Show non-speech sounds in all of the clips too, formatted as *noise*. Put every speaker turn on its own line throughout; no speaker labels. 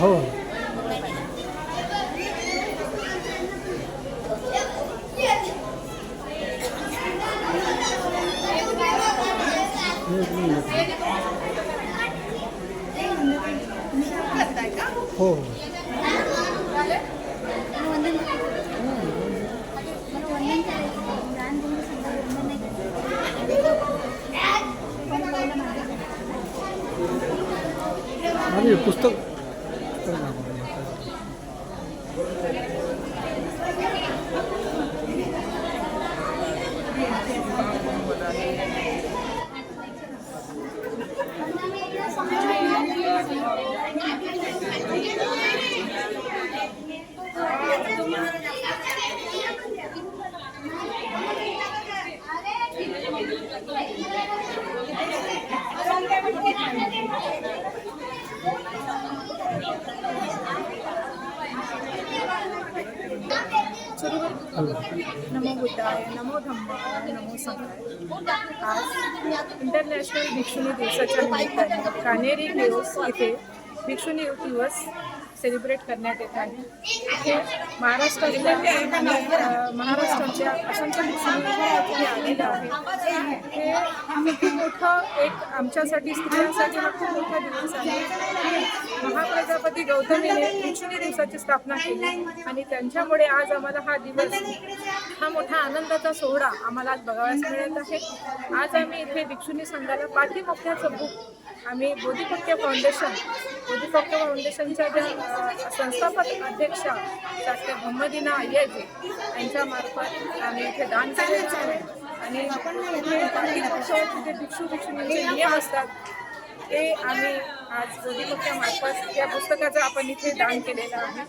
हो एक मिनिट. हो हो
वंदन मला वंदन करायचं लहान मुलं सुद्धा वंदन नाही करायचं. पण पहिलं माझं.
आणि पुस्तक पुस्तक दाखवा.
नमो बुद्धाय नमो धम्माय नमो संघाय आज इंटरनॅशनल भिक्षुणी दिवसाच्या निमित्ताने कानेरी दिवस इथे भिक्षुणी दिवस सेलिब्रेट करण्यात येत आहे. इथे महाराष्ट्रातल्या महाराष्ट्राच्या असंख्य भिक्षुनी आलेल्या आहेत. हे खूप मोठं एक आमच्यासाठी स्त्रियांसाठी हा खूप मोठा दिवस आहे. की महाप्रजापती गौतमीने भिक्षुणी दिवसाची स्थापना केली आणि त्यांच्यामुळे आज आम्हाला हा दिवस हा मोठा आनंदाचा सोहळा आम्हाला आज बघावयास मिळत आहे. आज आम्ही इथे विक्षुनी संघाला पाठीमोक्याचं बुक आम्ही बोधिपक्य फाउंडेशन बोधिपक्य फाउंडेशनच्या ज्या संस्थापक अध्यक्षा डॉक्टर मोहम्मदिना अय्याजी यांच्यामार्फत आम्ही इथे दान केलेलं आहे. आणि तिथे भिक्षू भिक्षुणींचे नियम असतात ते आम्ही आज बोधिपक्यामार्फत त्या पुस्तकाचं आपण इथे दान केलेलं आहे.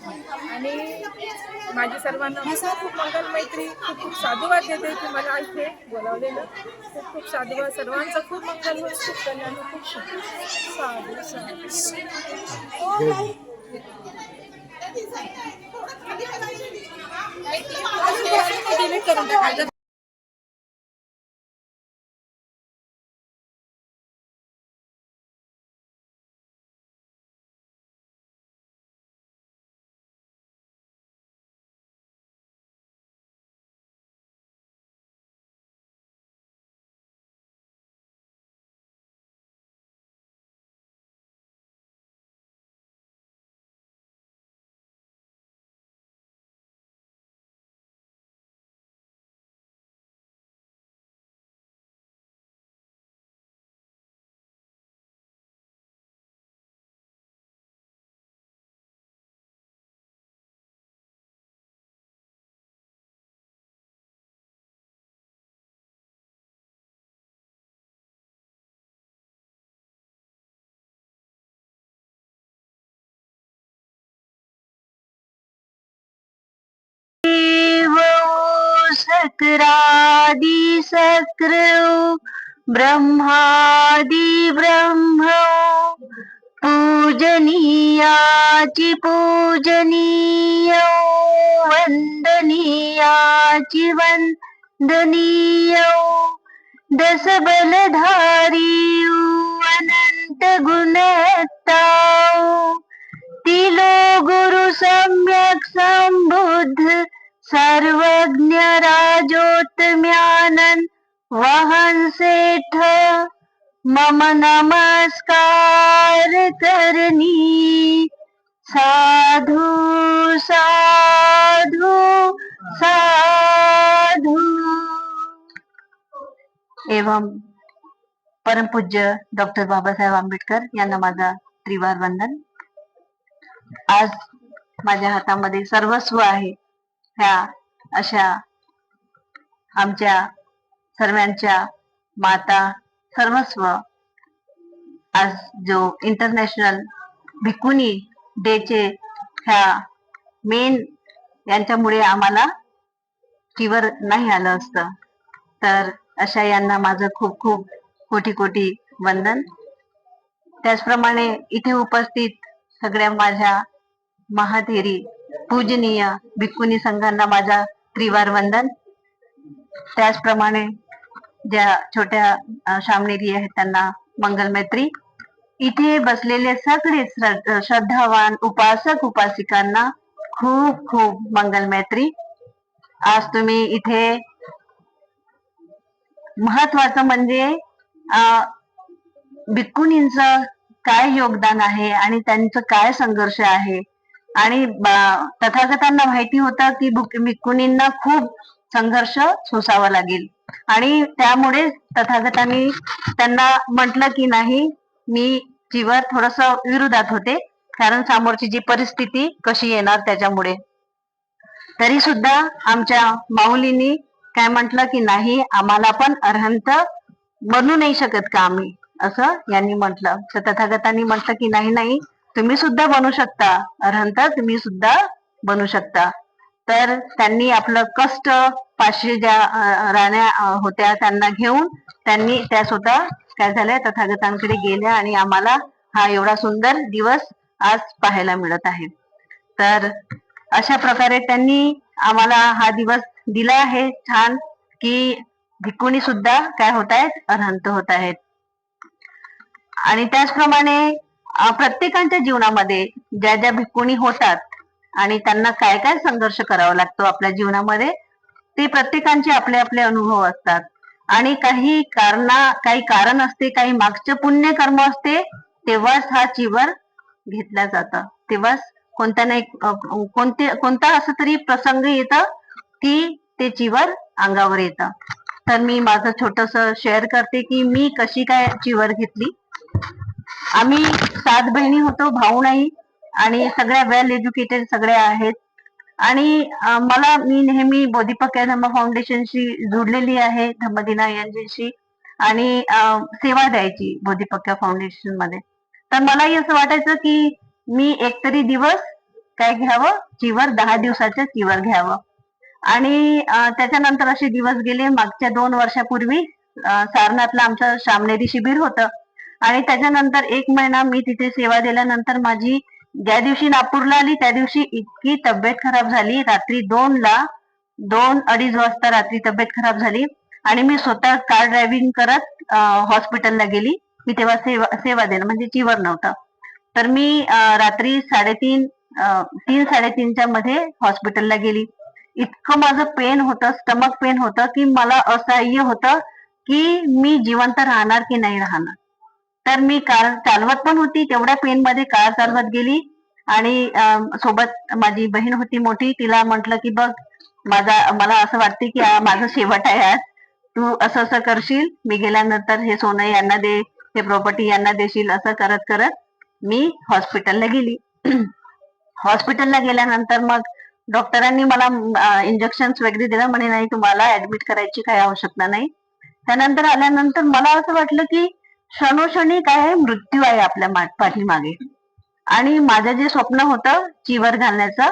आणि माझी सर्वांना खूप मंगल मैत्री खूप खूप साधुवाद देते की मला इथे बोलावलेलं. खूप खूप साधुवाद. सर्वांचं खूप मंगल हो खूप कल्याण खूप साधू साधू. करून टाकायचं
सक्रादि सक्र ब्रह्मादि ब्रह्म। पूजनीयाचि पूजनीय वन्दनीयाचि वंदनीय दशबलधारी बलधारी अनंत तिलो गुरु सम्यक् संबुद्ध सर्वज्ञ राजोत्म्यानंद वाहन सेठ। मम नमस्कार करणी। साधु साधु साधु। एवं परमपूज्य डॉक्टर बाबासाहेब आंबेडकर यांना माझा त्रिवार वंदन. आज माझ्या हातामध्ये सर्वस्व आहे. ह्या अशा आमच्या सर्वांच्या माता सर्वस्व. आज जो इंटरनॅशनल भिकुनी डेचे ह्या मेन यांच्यामुळे आम्हाला फीवर नाही आलं असतं. तर अशा यांना माझं खूप खूप कोटी कोटी वंदन. त्याचप्रमाणे इथे उपस्थित सगळ्या माझ्या महाधेरी पूजनीय भिक्कुनी संघांना माझा त्रिवार वंदन. त्याचप्रमाणे ज्या छोट्या शामनेरी आहेत त्यांना मंगल मैत्री इथे बसलेले सगळे श्रद्धावान उपासक उपासिकांना खूप खूप मंगलमैत्री. आज तुम्ही इथे महत्वाचं म्हणजे अं, काय योगदान आहे आणि त्यांचं काय संघर्ष आहे? आणि तथागतांना माहिती होतं की भुक- खूप संघर्ष सोसावा लागेल. आणि त्यामुळे तथागतांनी त्यांना म्हटलं की नाही मी जीवर थोडस विरोधात होते कारण समोरची जी परिस्थिती कशी येणार त्याच्यामुळे. तरी सुद्धा आमच्या माऊलींनी काय म्हटलं की नाही आम्हाला पण अर्हंत बनू नाही शकत का आम्ही? असं यांनी म्हटलं. तर तथागतांनी म्हटलं की नाही नाही तुम्ही सुद्धा बनू शकता. अर्हंत तुम्ही सुद्धा बनू शकता. तर त्यांनी आपलं कष्ट पाचशे ज्या राण्या होत्या त्यांना घेऊन त्यांनी त्या स्वतः काय झाल्या? तथागतांकडे गेल्या आणि आम्हाला हा एवढा सुंदर दिवस आज पाहायला मिळत आहे. तर अशा प्रकारे त्यांनी आम्हाला हा दिवस दिला आहे. छान की भिकुणी सुद्धा काय होत आहेत अर्हंत होत आहेत आणि त्याचप्रमाणे प्रत्येकाच्या जीवनामध्ये ज्या ज्या भिक्कुणी होतात आणि त्यांना काय काय संघर्ष करावा लागतो आपल्या जीवनामध्ये ते प्रत्येकांचे आपले आपले अनुभव असतात. आणि काही कारणा काही कारण असते काही मागचे पुण्य कर्म असते तेव्हाच हा चिवर घेतला जातं. तेव्हाच कोणत्या नाही कोणते कोणता असं तरी प्रसंग येतं की ते चिवर अंगावर येतं. तर मी माझं छोटस शेअर करते की मी कशी काय चिवर घेतली. आम्ही सात बहिणी होतो भाऊ नाही आणि सगळ्या वेल एज्युकेटेड सगळ्या आहेत. आणि मला मी नेहमी बोधिपक्या धम्म फाउंडेशनशी जुडलेली आहे धम्मदिना यांच्याशी. आणि सेवा द्यायची बोधिपक्या फाउंडेशनमध्ये. तर मलाही असं वाटायचं की मी एकतरी दिवस काय घ्यावं? चिवर दहा दिवसाचं चिवर घ्यावं. आणि त्याच्यानंतर असे दिवस गेले. मागच्या दोन वर्षापूर्वी सारनाथला आमचं शामनेरी शिबिर होतं. आणि त्याच्यानंतर एक महिना मी तिथे सेवा दिल्यानंतर माझी ज्या दिवशी नागपूरला आली त्या दिवशी इतकी तब्येत खराब झाली. रात्री दोन ला दोन अडीच वाजता रात्री तब्येत खराब झाली. आणि मी स्वतः कार ड्रायव्हिंग करत हॉस्पिटलला गेली. मी तेव्हा सेवा सेवा देणं म्हणजे चिवर नव्हतं. तर मी रात्री साडेतीन तीन साडेतीनच्या मध्ये हॉस्पिटलला गेली. इतकं माझं पेन होतं स्टमक पेन होतं की मला असह्य होतं की मी जिवंत राहणार की नाही राहणार. तर मी कार चालवत पण होती तेवढ्या पेन मध्ये कार चालवत गेली. आणि सोबत माझी बहीण होती मोठी तिला म्हंटल की बघ माझा मला असं वाटते की माझं शेवट आहे आज. तू असं असं करशील मी गेल्यानंतर हे सोनं यांना दे हे प्रॉपर्टी यांना देशील असं करत करत मी हॉस्पिटलला गेली. *clears throat* हॉस्पिटलला गेल्यानंतर मग डॉक्टरांनी मला इंजेक्शन वगैरे दिलं. म्हणे नाही तुम्हाला ऍडमिट करायची काही आवश्यकता नाही. त्यानंतर आल्यानंतर मला असं वाटलं की क्षणोक्षणी काय आहे? मृत्यू आहे आपल्या मा- पाठीमागे. आणि माझं जे स्वप्न होतं चिवर घालण्याचं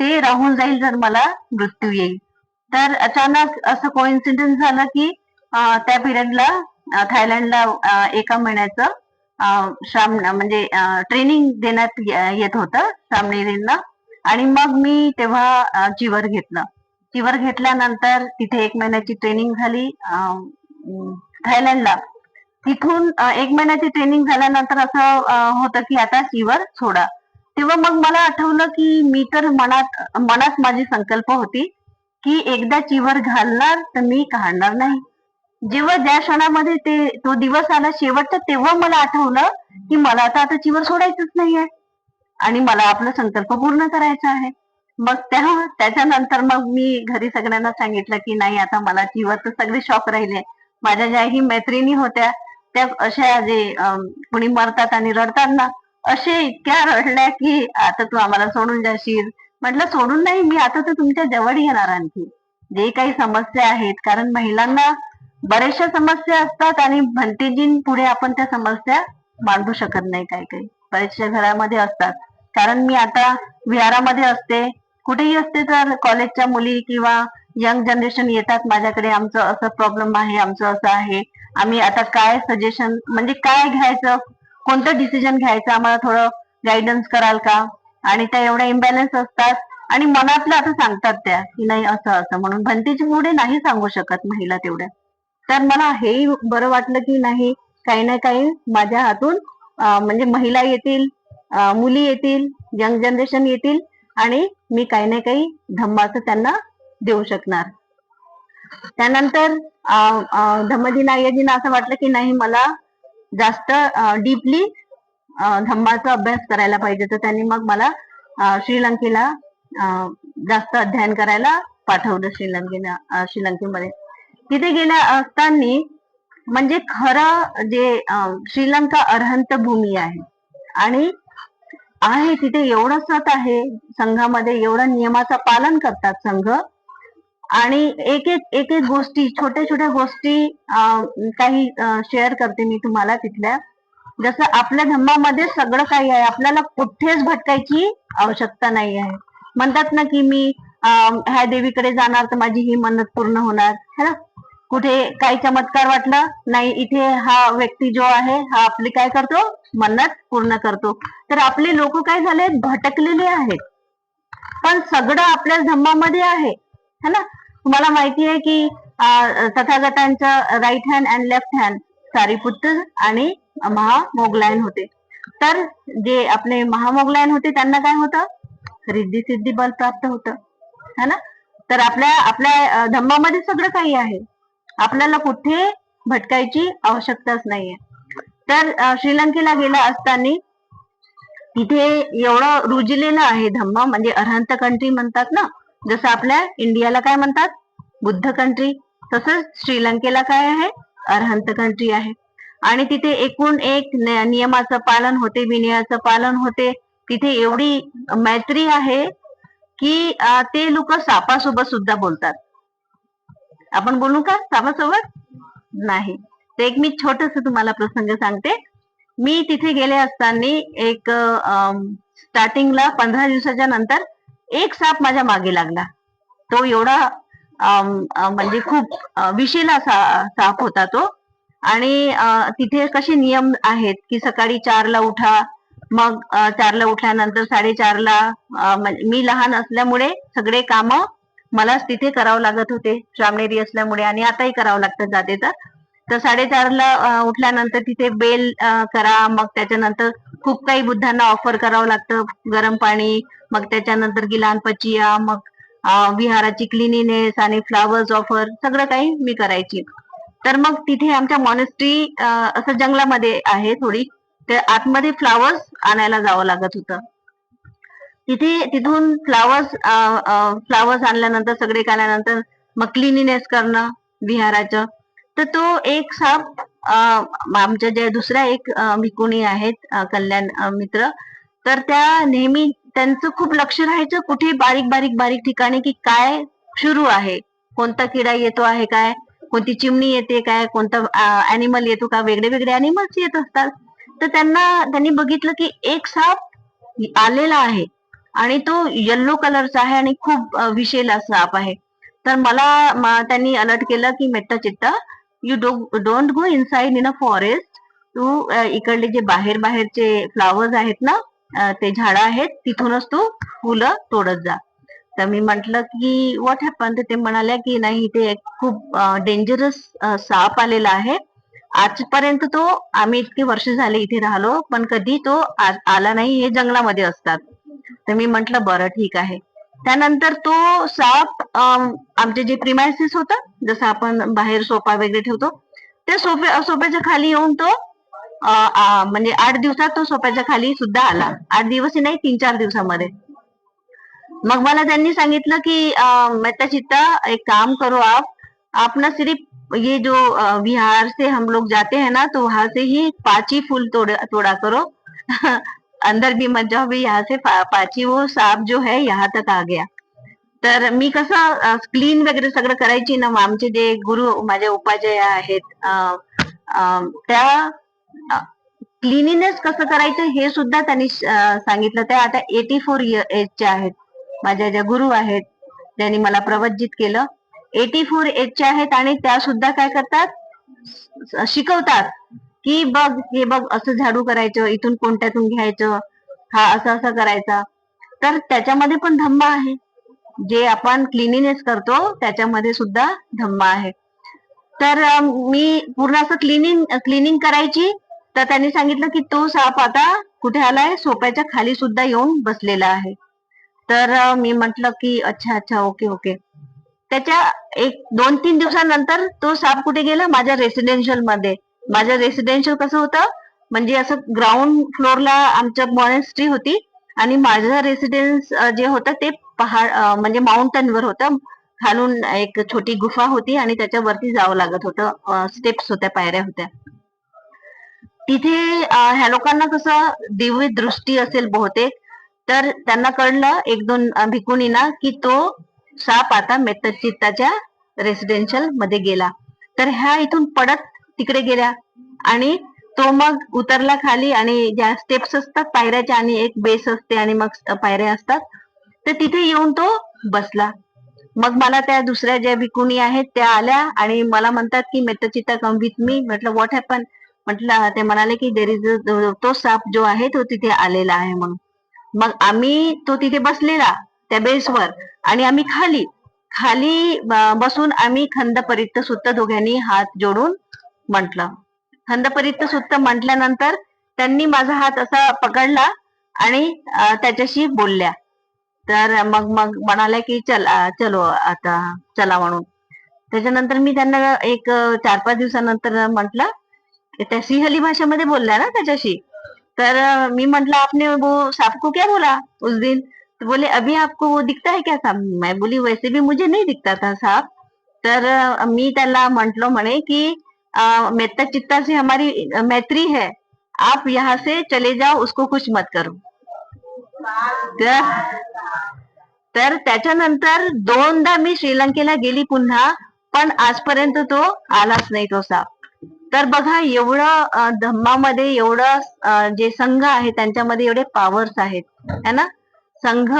ते राहून जाईल जर मला मृत्यू येईल. तर अचानक असं कोइन्सिडन्स झालं की त्या पिरियडला थायलंडला एका महिन्याचं श्राम म्हणजे ट्रेनिंग देण्यात येत होतं श्रामनेरींना. आणि मग मी तेव्हा चिवर घेतलं. चिवर घेतल्यानंतर तिथे एक महिन्याची ट्रेनिंग झाली थायलंडला. तिथून एक महिन्याची ट्रेनिंग झाल्यानंतर असं होतं की आता चिवर सोडा. तेव्हा मग मला आठवलं की मी तर मनात मनात माझी संकल्प होती की एकदा चिवर घालणार तर मी काढणार नाही. जेव्हा ज्या क्षणामध्ये ते तो दिवस आला शेवटचा तेव्हा मला आठवलं की मला आता आता चिवर सोडायचंच नाहीये. आणि मला आपला संकल्प पूर्ण करायचा आहे. मग त्या त्याच्यानंतर मग मी घरी सगळ्यांना सांगितलं की नाही आता मला चिवर तर सगळे शॉक राहिले. माझ्या ज्याही मैत्रिणी होत्या त्या अशा जे कुणी मरतात आणि रडतात ना असे इतक्या रडल्या की आता तू आम्हाला सोडून जाशील. म्हटलं सोडून नाही मी आता तर तुमच्या जवळ येणार आणखी. जे काही समस्या आहेत कारण महिलांना बऱ्याचशा समस्या असतात आणि भंतीजीं पुढे आपण त्या समस्या मांडू शकत नाही काही काही. बऱ्याचशा घरामध्ये असतात. कारण मी आता विहारामध्ये असते. कुठेही असते तर कॉलेजच्या मुली किंवा यंग जनरेशन येतात. माझ्याकडे आमचं असं प्रॉब्लेम आहे आमचं असं आहे. आम्ही आता काय सजेशन म्हणजे काय घ्यायचं? कोणतं डिसिजन घ्यायचं? आम्हाला थोडं गायडन्स कराल का? आणि त्या एवढ्या इम्बॅलन्स असतात. आणि मनातलं आता सांगतात त्या की नाही असं असं म्हणून. भंतीची पुढे नाही सांगू शकत महिला तेवढ्या. तर मला हेही बरं वाटलं की नाही काही ना काही माझ्या हातून म्हणजे महिला येतील मुली येतील यंग जनरेशन येतील आणि मी काही ना काही धम्माचं त्यांना देऊ शकणार. त्यानंतर अं, अं, असं वाटलं की नाही मला जास्त डीपली धम्माचा अभ्यास करायला पाहिजे. तर त्यांनी मग मला श्रीलंकेला जास्त अध्ययन करायला पाठवलं श्रीलंकेला श्रीलंकेमध्ये. तिथे गेल्या असताना म्हणजे खरं जे श्रीलंका अरहंत भूमी आहे आणि आहे तिथे एवढं सत आहे संघामध्ये एवढं नियमाचं पालन करतात संघ आणि एक एक एक एक गोष्टी छोट्या छोट्या गोष्टी काही शेअर करते मी तुम्हाला तिथल्या. जसं आपल्या धम्मामध्ये सगळं काही आहे. आपल्याला कुठेच भटकायची आवश्यकता नाही आहे. म्हणतात ना की मी ह्या देवीकडे जाणार तर माझी ही मन्नत पूर्ण होणार. है ना? कुठे काही चमत्कार वाटला? नाही इथे हा व्यक्ती जो आहे हा आपली काय करतो? मन्नत पूर्ण करतो. तर आपले लोक काय झाले? भटकलेले आहेत. पण सगळं आपल्या धम्मामध्ये आहे. है ना? तुम्हाला माहिती आहे की तथागतांच्या तथागतांचं right hand and left hand Sariputra आणि महामोगलायन होते. तर जे आपले महामोगलायन होते त्यांना काय होतं? रिद्धी सिद्धी बल प्राप्त होतं. है ना? तर आपल्या आपल्या धम्मामध्ये सगळं काही आहे. आपल्याला कुठे भटकायची आवश्यकताच नाहीये. तर श्रीलंकेला गेला असताना तिथे एवढं रुजलेलं आहे धम्म म्हणजे अरहंत कंट्री म्हणतात ना जसं आपल्या इंडियाला काय म्हणतात? बुद्ध कंट्री तसंच श्रीलंकेला काय आहे? अरहंत कंट्री आहे. आणि तिथे एकूण एक नियमाचं पालन होते विनयाचं पालन होते. तिथे एवढी मैत्री आहे की ते लोक सापासोबत सुद्धा बोलतात. आपण बोलू का सापासोबत? नाही. तर एक मी छोटस तुम्हाला प्रसंग सांगते. मी तिथे गेले असताना एक स्टार्टिंगला पंधरा दिवसाच्या नंतर एक साप माझ्या मागे लागला. तो एवढा म्हणजे खूप विषेला सा- साप होता तो. आणि तिथे कसे नियम आहेत की सकाळी चारला उठा मग चारला उठल्यानंतर साडेचारला मी लहान असल्यामुळे सगळे काम मलाच तिथे करावं लागत होते. श्रामणेरी असल्यामुळे आणि आताही करावं लागतं जाते तर. तर साडेचारला उठल्यानंतर तिथे बेल करा मग त्याच्यानंतर खूप काही बुद्धांना ऑफर करावं लागतं. गरम पाणी मग त्याच्यानंतर गिलान पचिया मग विहाराची क्लिनिनेस आणि फ्लावर्स ऑफर सगळं काही मी करायची. तर मग तिथे आमच्या मॉनेस्ट्री असं जंगलामध्ये आहे थोडी. तर आतमध्ये फ्लावर्स आणायला जावं लागत होतं. तिथे तिथून फ्लावर्स फ्लावर्स आणल्यानंतर सगळे काढल्यानंतर मग क्लिनिनेस करणं विहाराचं. तर तो एक साप आमच्या ज्या दुसऱ्या एक भिकुणी आहेत कल्याण मित्र. तर त्या नेहमी त्यांचं खूप लक्ष राहायचं कुठे बारीक बारीक बारीक ठिकाणी की काय सुरू आहे. कोणता किडा येतो आहे काय? कोणती चिमणी येते काय? कोणता अॅनिमल येतो का? वेगळे वेगळे अॅनिमल्स येत असतात. तर त्यांना त्यांनी बघितलं की एक साप आलेला आहे आणि तो येल्लो कलरचा आहे आणि खूप विषेला साप आहे. तर मला त्यांनी अलर्ट केलं की मेट्टा चिट्टा you do don't go inside in a forest तू इकडले जे बाहेर बाहेरचे फ्लावर्स आहेत ना ते झाडं आहेत तिथूनच तू फुलं तोडत जा. तर मी म्हंटल की व्हॉट हॅपन तर ते म्हणाल्या की नाही इथे एक खूप डेंजरस साप आलेला आहे. आजपर्यंत तो आम्ही इतकी वर्ष झाले इथे राहिलो पण कधी तो आज आला नाही हे जंगलामध्ये असतात. तर मी म्हंटल बरं ठीक आहे. त्यानंतर तो साप आमचे जे प्रिमायसिस होतं जसं आपण बाहेर सोफा वगैरे ठेवतो त्या सोफे सोफ्याच्या खाली येऊन तो म्हणजे आठ दिवसात तो सोप्याच्या खाली सुद्धा आला. आठ दिवस नाही तीन चार दिवसामध्ये. मग मला त्यांनी सांगितलं की मेहता चित्ता एक काम करो आप. आप ना सिर्फ ये जो विहार से हम लोग जाते हैं ना तो वहां से ही पाची फूल तोड़ तोड़ा करो. *laughs* अंदर भी मत जाओ भी यहाँ से पा- पाची वो साप जो है यहाँ तक आ गया. तर मी कसं क्लीन वगैरे सगळं करायची ना मग आमचे जे गुरु माझे उपाध्याय आहेत त्या क्लिनिनेस कसं करायचं हे सुद्धा त्यांनी सांगितलं. ते आता एटी फोर एजच्या आहेत. माझ्या ज्या गुरु आहेत त्यांनी मला प्रवज्जित केलं. एटी फोर एजच्या आहेत आणि त्या सुद्धा काय करतात? शिकवतात की बघ हे बघ असं झाडू करायचं इथून कोणत्यातून घ्यायचं हा असं असं करायचा. तर त्याच्यामध्ये पण धम्म आहे. जे आपण क्लिनिनेस करतो त्याच्यामध्ये सुद्धा धम्म आहे. तर मी पूर्ण असं क्लिनिंग क्लिनिंग करायची तर त्यांनी सांगितलं की तो साप आता कुठे आलाय? सोप्याच्या खाली सुद्धा येऊन बसलेला आहे. तर मी म्हटलं की अच्छा अच्छा ओके ओके. त्याच्या एक दोन तीन दिवसानंतर तो साप कुठे गेला? माझ्या रेसिडेन्शियलमध्ये. माझं रेसिडेन्शियल कसं होतं? म्हणजे असं ग्राउंड फ्लोअरला आमच्या मॉनेस्ट्री होती आणि माझं रेसिडेन्स जे होतं ते पहाड म्हणजे माउंटनवर होतं. खालून एक छोटी गुफा होती आणि त्याच्यावरती जावं लागत होतं. स्टेप्स होत्या पायऱ्या होत्या. तिथे ह्या लोकांना कसं दिव्य दृष्टी असेल बहुतेक तर त्यांना कळलं एक दोन अं, की तो साप आता मेतचित्ताच्या रेसिडेन्शियलमध्ये गेला. तर ह्या इथून पडत तिकडे गेल्या आणि तो मग उतरला खाली आणि ज्या स्टेप्स असतात पायऱ्याच्या आणि एक बेस असते आणि मग पायऱ्या असतात तर तिथे येऊन तो बसला. मग मला त्या दुसऱ्या ज्या भिकुणी आहेत त्या आल्या आणि मला म्हणतात की मेत्तचित्ता कम मी म्हटलं व्हॉट हॅपन म्हटलं ते म्हणाले की देर इज तो साप जो आहे तो तिथे आलेला आहे म्हणून. मग आम्ही तो तिथे बसलेला त्या बेसवर आणि आम्ही खाली खाली बसून आम्ही खंद परित्त सुत्त दोघांनी हात जोडून म्हटलं. खंद परित्त सुत्त म्हटल्यानंतर त्यांनी माझा हात असा पकडला आणि त्याच्याशी बोलल्या. तर मग मग म्हणाल्या की चल चलो आता चला म्हणून. त्याच्यानंतर मी त्यांना एक चार पाच दिवसानंतर म्हटलं त्या सिंहली भाषेमध्ये बोलल्या ना त्याच्याशी. तर अं, मी म्हंटल आपने वो सांप को क्या बोला उस दिन? तो बोले अभी आपको वो दिखता है क्या सांप मैं बोली वैसे भी मुझे नहीं दिखता था सांप तर मी त्याला म्हंटलो म्हणे की मेत्ता चित्ता से हमारी मैत्री है। आप यहाँ से चले जाओ उसको कुछ मत करो। तर त्याच्यानंतर दोनदा मी श्रीलंकेला गेली पुन्हा पण आजपर्यंत तो आलाच नाही तो साप तर बघा एवढं धम्मामध्ये एवढं जे संघ आहे त्यांच्यामध्ये एवढे पॉवर्स आहेत. है ना? संघ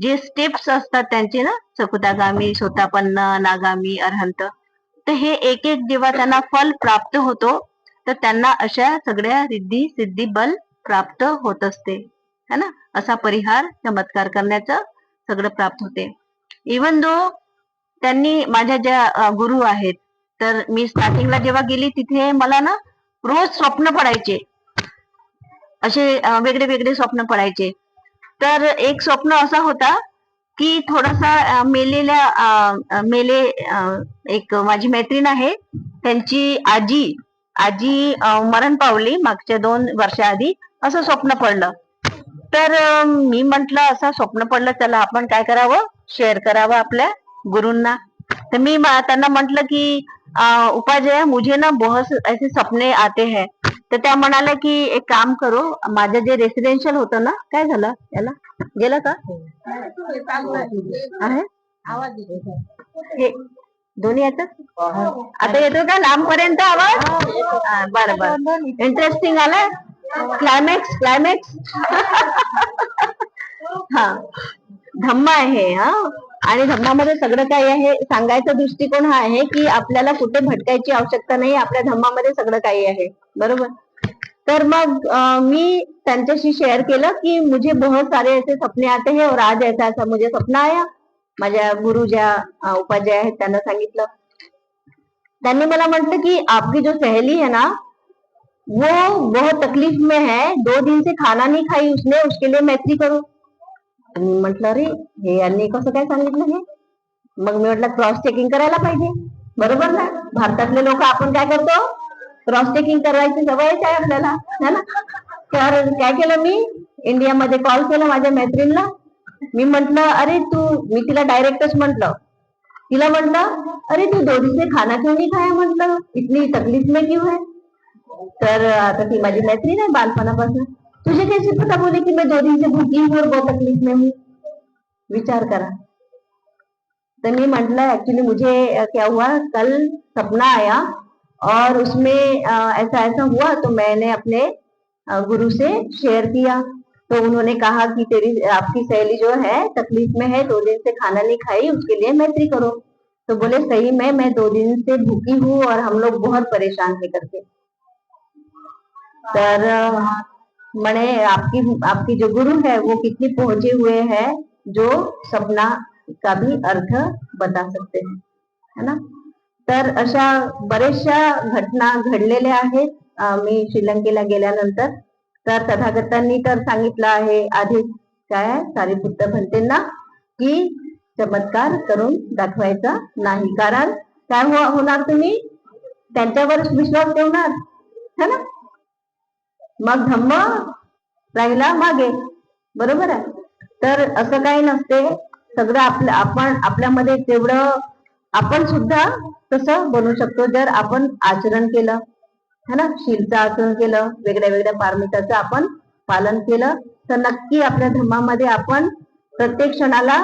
जे स्टेप्स असतात त्यांचे ना? सकुतागामी सोतापन्न नागामी अरहंत. तर हे एक एक जेव्हा त्यांना फल प्राप्त होतो तर त्यांना अशा सगळ्या रिद्धी सिद्धी बल प्राप्त होत असते. है ना? असा परिहार चमत्कार करण्याचं सगळं प्राप्त होते. इवन दो त्यांनी माझ्या ज्या गुरु आहेत तर मी स्टार्टिंगला जेव्हा गेली तिथे मला ना रोज स्वप्न पडायचे. असे वेगळे वेगळे स्वप्न पडायचे. तर एक स्वप्न असा होता की थोडासा मेलेल्या मेले एक माझी मैत्रीण आहे. त्यांची आजी आजी मरण पावली मागच्या दोन वर्षाआधी. असं स्वप्न पडलं. तर मी म्हंटल असं स्वप्न पडलं त्याला आपण काय करावं? शेअर करावं आपल्या गुरूंना. तर मी त्यांना म्हंटल की उपाध्याय मुझे ना बहुत ऐसे सपने आते हैं। तर त्या म्हणाल्या की एक काम करो माझं जे रेसिडेन्शियल होतं ना काय झालं याला? गेलं का? आहे? हे दोन्ही येतात आता येतो का लांब पर्यंत आवाज बर बर. इंटरेस्टिंग आलाय? क्लायमॅक्स क्लायमॅक्स *laughs* हा. धम्मा आहे हा. आणि धम्मामध्ये सगळं काय आहे सांगायचा दृष्टिकोन हा आहे की आपल्याला कुठे भटकायची आवश्यकता नाही आपल्या धम्मामध्ये सगळं काही आहे. बरोबर? तर मग मी त्यांच्याशी शेअर केलं की मुझे बहुत सारे ऐसे सपने आते हैं और आज ऐसा ऐसा मुझे सपना आया. माझ्या गुरु ज्या उपाध्याय आहेत त्यांना सांगितलं. त्यांनी मला म्हटलं की आपकी जो सहेली है ना वो बहुत तकलीफ में है दो दिन से खाना नहीं खाई उसने उसके लिए मैत्री करो. आणि म्हटलं अरे हे यांनी कसं काय सांगितलं हे? मग मी म्हटलं क्रॉस चेकिंग करायला पाहिजे. बरोबर ना? भारतातले लोक आपण काय करतो? क्रॉस चेकिंग करायची सवयच आहे आपल्याला है ना? तर काय केलं मी? इंडियामध्ये कॉल केला माझ्या मैत्रिणीला. मी म्हंटल अरे तू मी तिला डायरेक्टच म्हंटल. तिला म्हंटल अरे तू दोरीचे खाना क्यों नाही खाया म्हंटल. इतनी तकलीफ में क्यों है? तर आता ती माझी मैत्रीण आहे बालपणापासून. तुझे कैसे पता बोले कि मैं दो दिन से भूखी हूँ और बहुत तकलीफ़ में हूँ? विचार करा। तो मैं म्हटलं एक्चुअली मुझे क्या हुआ, कल सपना आया और उसमें ऐसा ऐसा हुआ तो मैंने अपने गुरु से शेयर किया। तो उन्होंने कहा कि तेरी, आपकी सहेली जो है, तकलीफ़ में है, दो दिन से खाना नहीं खाई, उसके लिए मैत्री करो। तो बोले, सही में मैं दो दिन से भूखी हूँ और हम लोग बहुत परेशान है करके। तर मने म्हणे आपकी आपकी जो गुरु है वो कितनी पहुंचे हुए हैं जो सपना का भी अर्थ बता सकते हैं है ना? तर अशा बऱ्याचशा घटना घडलेल्या आहेत मी श्रीलंकेला गेल्यानंतर. तर तथागतांनी तर सांगितलं आहे आधी काय सारीपुत्र भंतेंना की चमत्कार करून दाखवायचा नाही. कारण काय हो-, होणार तुम्ही? त्यांच्यावरच विश्वास ठेवणार है ना? मग धम्म राहिला मागे. बरोबर आहे? तर असं काही नसते. सगळं आपलं आपण आपल्यामध्ये तेवढं आपण सुद्धा तसं बनू शकतो. जर आपण आचरण केलं है ना? शीलचं आचरण केलं वेगळ्या वेगळ्या पारमिताचं आपण पालन केलं तर नक्की आपल्या धम्मामध्ये आपण प्रत्येक क्षणाला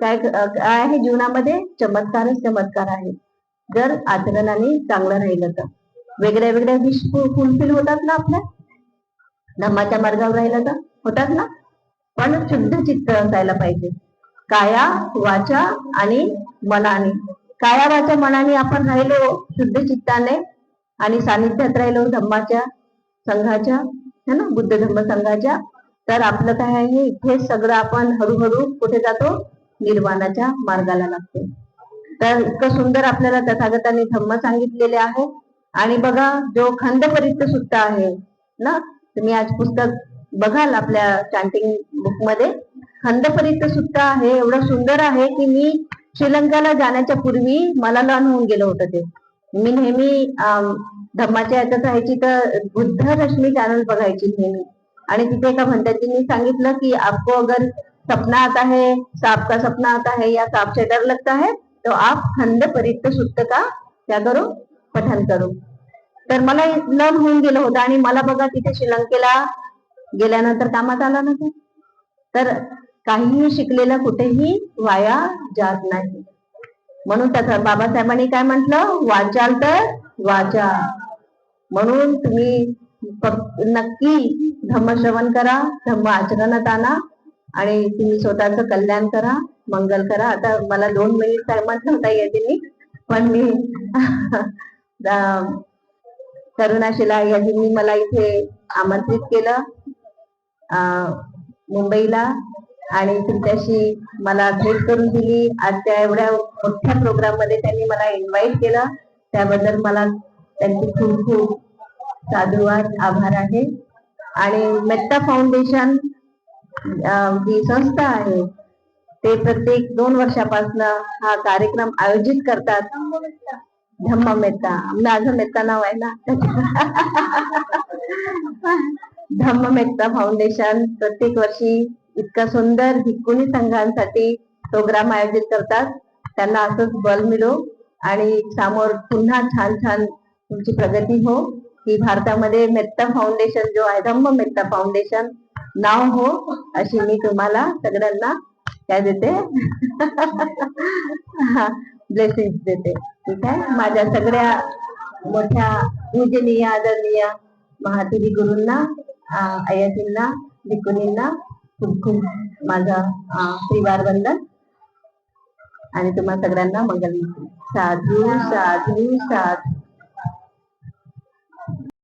काय काय आहे जीवनामध्ये? चमत्कारच चमत्कार आहे. जर आचरणाने चांगलं राहिलं तर. वेगळ्या वेगळ्या विश फुलफिल होतात ना आपल्या? धम्माच्या मार्गावर राहिलं तर होतात ना? पण शुद्ध चित्त असायला पाहिजे. काया वाचा आणि मनाने. काया वाचा मनाने आपण राहिलो शुद्ध चित्ताने आणि सानिध्यात राहिलो धम्माच्या संघाच्या है ना? बुद्ध धम्म संघाच्या तर आपलं काय आहे? हे सगळं आपण हळूहळू कुठे जातो? निर्वाणाच्या मार्गाला लागतो. तर इतकं सुंदर आपल्याला तथागतांनी धम्म सांगितलेले आहे. आणि बघा जो खंड परित सुद्धा आहे ना? तुम्ही आज पुस्तक बघाल आपल्या चॅन्टिंग बुकमध्ये. खंडपरित सुद्धा आहे एवढं सुंदर आहे की मी श्रीलंकाला जाण्याच्या पूर्वी मला लॉन होऊन गेलं होतं ते. मी नेहमी धम्माच्या याच्यात राहायची तर बुद्ध रश्मी चॅनल बघायची नेहमी. आणि तिथे एका भंत्याजींनी सांगितलं की आपको अगर सपना आता है सांप का सपना आता है या सांप से डर लगता है तो आप खंड परित्त सुत्त का क्या करो? पठन करो. तर मला लन होऊन गेलं होतं आणि मला बघा तिथे श्रीलंकेला गेल्यानंतर कामात आला नाही तर काहीही शिकलेलं कुठेही वाया जात नाही. म्हणून त्याचा बाबासाहेबांनी काय म्हटलं? वाचाल तर वाचा. म्हणून तुम्ही फक्त नक्की धम्मश्रवण करा धम्म आचरणात आणा आणि तुम्ही स्वतःचं कल्याण करा मंगल करा. आता मला दोन मिनिट काय म्हटलं होता यादीने पण मी *laughs* करुणा शिला यांनी मला इथे आमंत्रित केलं मुंबईला. आणि तुमच्याशी मला भेट करून दिली. आज त्या एवढ्या मोठ्या प्रोग्राममध्ये त्यांनी मला इन्व्हाइट केलं. त्याबद्दल मला त्यांचे खूप खूप साधुवाद आभार आहे. आणि मेत्ता फाउंडेशन जी संस्था आहे ते प्रत्येक दोन वर्षापासून हा कार्यक्रम आयोजित करतात. धम्म मेहता माझं मेहता नाव आहे ना? धम्म मेहता फाउंडेशन प्रत्येक वर्षी इतका सुंदर भिक्कुनी संघांसाठी प्रोग्राम आयोजित करतात. त्यांना असंच बल मिळो आणि समोर पुन्हा छान छान तुमची प्रगती हो. ही भारतामध्ये मेत्ता फाउंडेशन जो आहे धम्म मेत्ता फाउंडेशन नाव हो अशी मी तुम्हाला सगळ्यांना काय देते? ब्लेसिंग देते. ठीक आहे? माझ्या सगळ्या मोठ्या पूजनीय आदरणीय महातिरी गुरूंना अं, आयातींना भिकुनींना खूप खूप माझा परिवार श्रीवार वंदन आणि तुम्हा सगळ्यांना मंगल साधू साधू साधू.